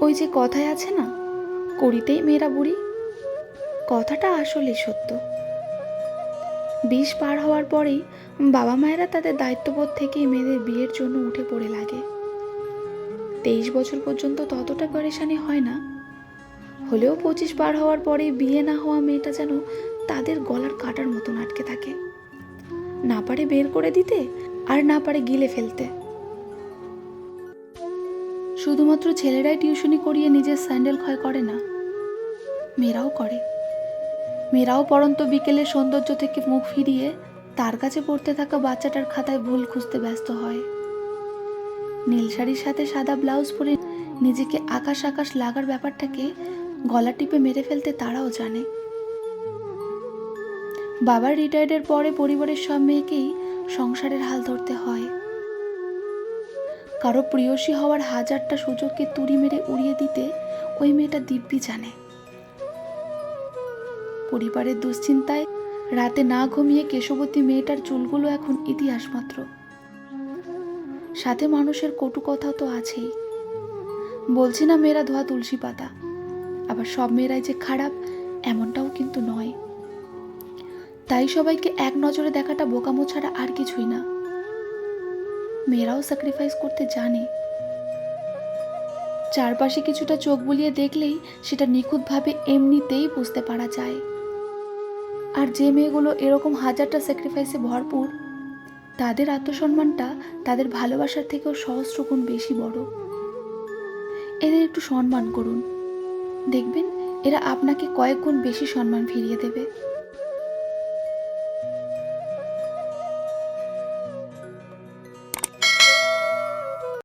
ওই যে কথায় আছে না, করিতেই মেয়েরা বুড়ি। কথাটা আসলে সত্য। বিষ পার হওয়ার পরেই বাবা মায়েরা তাদের দায়িত্ববোধ থেকেই মেয়েদের বিয়ের জন্য উঠে পড়ে লাগে। তেইশ বছর পর্যন্ত ততটা পরেশানি হয় না। হলেও পঁচিশ পার হওয়ার পরে বিয়ে না হওয়া মেয়েটা যেন তাদের গলার কাটার মতন আটকে থাকে। না পারে বের করে দিতে আর না পারে গিলে ফেলতে। শুধুমাত্র ছেলেরাই টিউশনি করিয়ে নিজের স্যান্ডেল ক্ষয় করে না। মেয়েরাও করে। মেয়েরাও পরন্ত বিকেলে সৌন্দর্য থেকে মুখ ফিরিয়ে তার কাছে পড়তে থাকা বাচ্চাটার খাতায় ভুল খুঁজতে ব্যস্ত হয়। নীল শাড়ির সাথে সাদা ব্লাউজ পরে নিজেকে আকাশ আকাশ লাগার ব্যাপারটাকে গলা টিপে মেরে ফেলতে তারাও জানে। বাবার রিটায়ার্ডের পরে পরিবারের সব মেয়েকেই সংসারের হাল ধরতে হয়। কারও প্রিয়সী হওয়ার হাজারটা সুযোগকে তুড়ি মেরে উড়িয়ে দিতে ওই মেয়েটা দিব্যি জানে। পরিবারের দুশ্চিন্তায় রাতে না ঘুমিয়ে কেশবতী মেয়েটার চুলগুলো এখন ইতিহাস মাত্র সাথে মানুষের কটু কথা তো আছেই। বলছি না মেয়েরা ধোয়া তুলসী পাতা, আবার সব মেয়েরাই যে খারাপ, এমনটাও কিন্তু নয়। তাই সবাইকে এক নজরে দেখাটা বোকামো ছাড়া আর কিছুই না। মেয়েরাও স্যাক্রিফাইস করতে জানে। চারপাশে কিছুটা চোখ বুলিয়ে দেখলেই সেটা নিখুঁতভাবে এমনিতেই বুঝতে পারা যায়। আর যে মেয়েগুলো এরকম হাজারটা স্যাক্রিফাইসে ভরপুর, তাদের আত্মসম্মানটা তাদের ভালোবাসার থেকেও সহস্র গুণ বেশি বড়। এদের একটু সম্মান করুন। দেখবেন, এরা আপনাকে কয়েক গুণ বেশি সম্মান ফিরিয়ে দেবে।